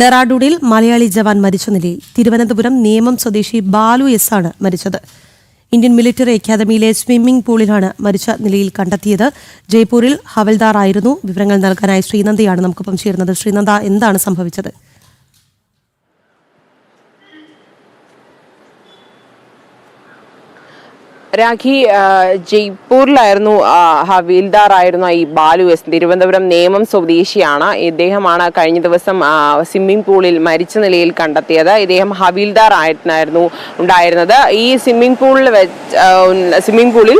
ഡെറാഡൂണിൽ മലയാളി ജവാൻ മരിച്ച നിലയിൽ തിരുവനന്തപുരം നേമം സ്വദേശി ബാലു എസ് ആണ് മരിച്ചത്. ഇന്ത്യൻ മിലിറ്ററി അക്കാദമിയിലെ സ്വിമ്മിംഗ് പൂളിലാണ് മരിച്ച നിലയിൽ കണ്ടെത്തിയത്. ജയ്പൂരിൽ ഹവൽദാർ ആയിരുന്നു. വിവരങ്ങൾ നൽകാനായി ശ്രീനന്ദയാണ് നമുക്കൊപ്പം ചേരുന്നത്. ശ്രീനന്ദ എന്താണ് സംഭവിച്ചത്? രാഖി ജയ്പൂരിലായിരുന്നു ഹവീൽദാറായിരുന്നു ഈ ബാലു എസ്. തിരുവനന്തപുരം നേമം സ്വദേശിയാണ്. ഇദ്ദേഹമാണ് കഴിഞ്ഞ ദിവസം സ്വിമ്മിംഗ് പൂളിൽ മരിച്ച നിലയിൽ കണ്ടെത്തിയത്. ഇദ്ദേഹം ഹവീൽദാർ ആയിരുന്നു ഉണ്ടായിരുന്നത്. ഈ സ്വിമ്മിംഗ് പൂളിൽ സ്വിമ്മിംഗ് പൂളിൽ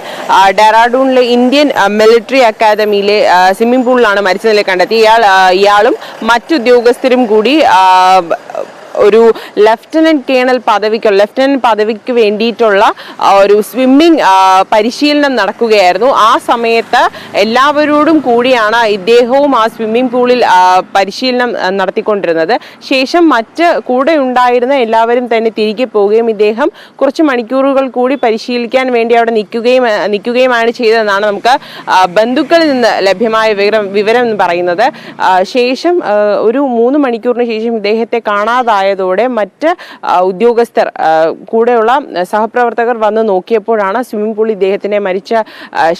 ഡെറാഡൂണിലെ ഇന്ത്യൻ മിലിറ്ററി അക്കാദമിയിലെ സ്വിമ്മിംഗ് പൂളിലാണ് മരിച്ച നിലയിൽ കണ്ടെത്തി. ഇയാൾ ഇയാളും മറ്റുദ്യോഗസ്ഥരും കൂടി ഒരു ലെഫ്റ്റനന്റ് കേണൽ പദവിക്ക് ലെഫ്റ്റനന്റ് പദവിക്ക് വേണ്ടിയിട്ടുള്ള ഒരു സ്വിമ്മിംഗ് പരിശീലനം നടക്കുകയായിരുന്നു. ആ സമയത്ത് എല്ലാവരോടും കൂടിയാണ് ഇദ്ദേഹവും ആ സ്വിമ്മിംഗ് പൂളിൽ പരിശീലനം നടത്തിക്കൊണ്ടിരുന്നത്. ശേഷം മറ്റ് കൂടെ ഉണ്ടായിരുന്ന എല്ലാവരും തന്നെ തിരികെ പോവുകയും ഇദ്ദേഹം കുറച്ച് മണിക്കൂറുകൾ കൂടി പരിശീലിക്കാൻ വേണ്ടി അവിടെ നിൽക്കുകയും നിൽക്കുകയുമാണ് ചെയ്തതെന്നാണ് നമുക്ക് ബന്ധുക്കളിൽ നിന്ന് ലഭ്യമായ വിവരം വിവരം എന്ന് പറയുന്നത് ശേഷം ഒരു മൂന്ന് മണിക്കൂറിന് ശേഷം ഇദ്ദേഹത്തെ കാണാതായതോടെ മറ്റ് ഉദ്യോഗസ്ഥർ കൂടെയുള്ള സഹപ്രവർത്തകർ വന്ന് നോക്കിയപ്പോഴാണ് സ്വിമ്മിംഗ് പൂളിൽ ഇദ്ദേഹത്തിന്റെ മരിച്ച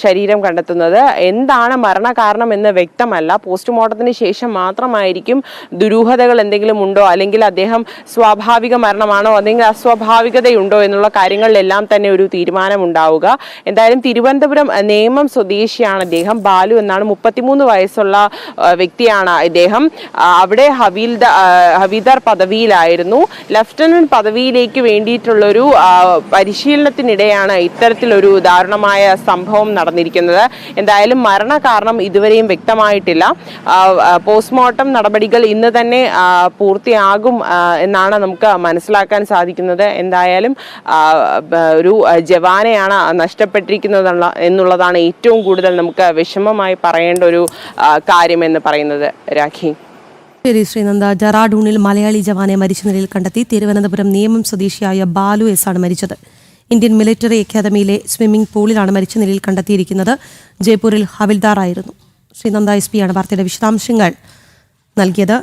ശരീരം കണ്ടെത്തുന്നത്. എന്താണ് മരണകാരണം എന്ന് വ്യക്തമല്ല. പോസ്റ്റ്മോർട്ടത്തിന് ശേഷം മാത്രമായിരിക്കും ദുരൂഹതകൾ എന്തെങ്കിലും ഉണ്ടോ? അല്ലെങ്കിൽ അദ്ദേഹം സ്വാഭാവിക മരണമാണോ? അല്ലെങ്കിൽ അസ്വാഭാവികതയുണ്ടോ? എന്നുള്ള കാര്യങ്ങളിലെല്ലാം തന്നെ ഒരു തീരുമാനമുണ്ടാവുക. എന്തായാലും തിരുവനന്തപുരം നേമം സ്വദേശിയാണ് അദ്ദേഹം. ബാലു എന്നാണ് മുപ്പത്തിമൂന്ന് വയസ്സുള്ള വ്യക്തിയാണ് ഇദ്ദേഹം. അവിടെ ഹവീൽദ ഹവീദർ ഹവീദാർ പദവിയിലായിരുന്നു ലഫ്റ്റനന്റ് പദവിയിലേക്ക് വേണ്ടിയിട്ടുള്ളൊരു പരിശീലനത്തിനിടെയാണ് ഇത്തരത്തിലൊരു ദാരുണമായ സംഭവം നടന്നിരിക്കുന്നത്. എന്തായാലും മരണകാരണം ഇതുവരെയും വ്യക്തമായിട്ടില്ല. പോസ്റ്റ്മോർട്ടം നടപടികൾ ഇന്ന് തന്നെ പൂർത്തിയാകും എന്നാണ് നമുക്ക് മനസ്സിലാക്കാൻ സാധിക്കുന്നത്. എന്തായാലും ഒരു ജവാനെയാണ് നഷ്ടപ്പെട്ടിരിക്കുന്നത് എന്നുള്ളതാണ് ഏറ്റവും കൂടുതൽ നമുക്ക് വിഷമമായി പറയേണ്ട ഒരു കാര്യമെന്ന് പറയുന്നത്. രാഖി. ശരി ശ്രീനന്ദ ഡെറാഡൂണിൽ മലയാളി ജവാനെ മരിച്ച നിലയിൽ കണ്ടെത്തി. തിരുവനന്തപുരം നിയമം സ്വദേശിയായ ബാലു എസ് ആണ് മരിച്ചത്. ഇന്ത്യൻ മിലിറ്ററി അക്കാദമിയിലെ സ്വിമ്മിംഗ് പൂളിലാണ് മരിച്ച നിലയിൽ കണ്ടെത്തിയിരിക്കുന്നത്. ജയ്പൂരിൽ ഹവിൽദാർ ആയിരുന്നു ശ്രീനന്ദ എസ് പിയാണ് വാർത്തയുടെ വിശദാംശങ്ങൾ നൽകിയത്.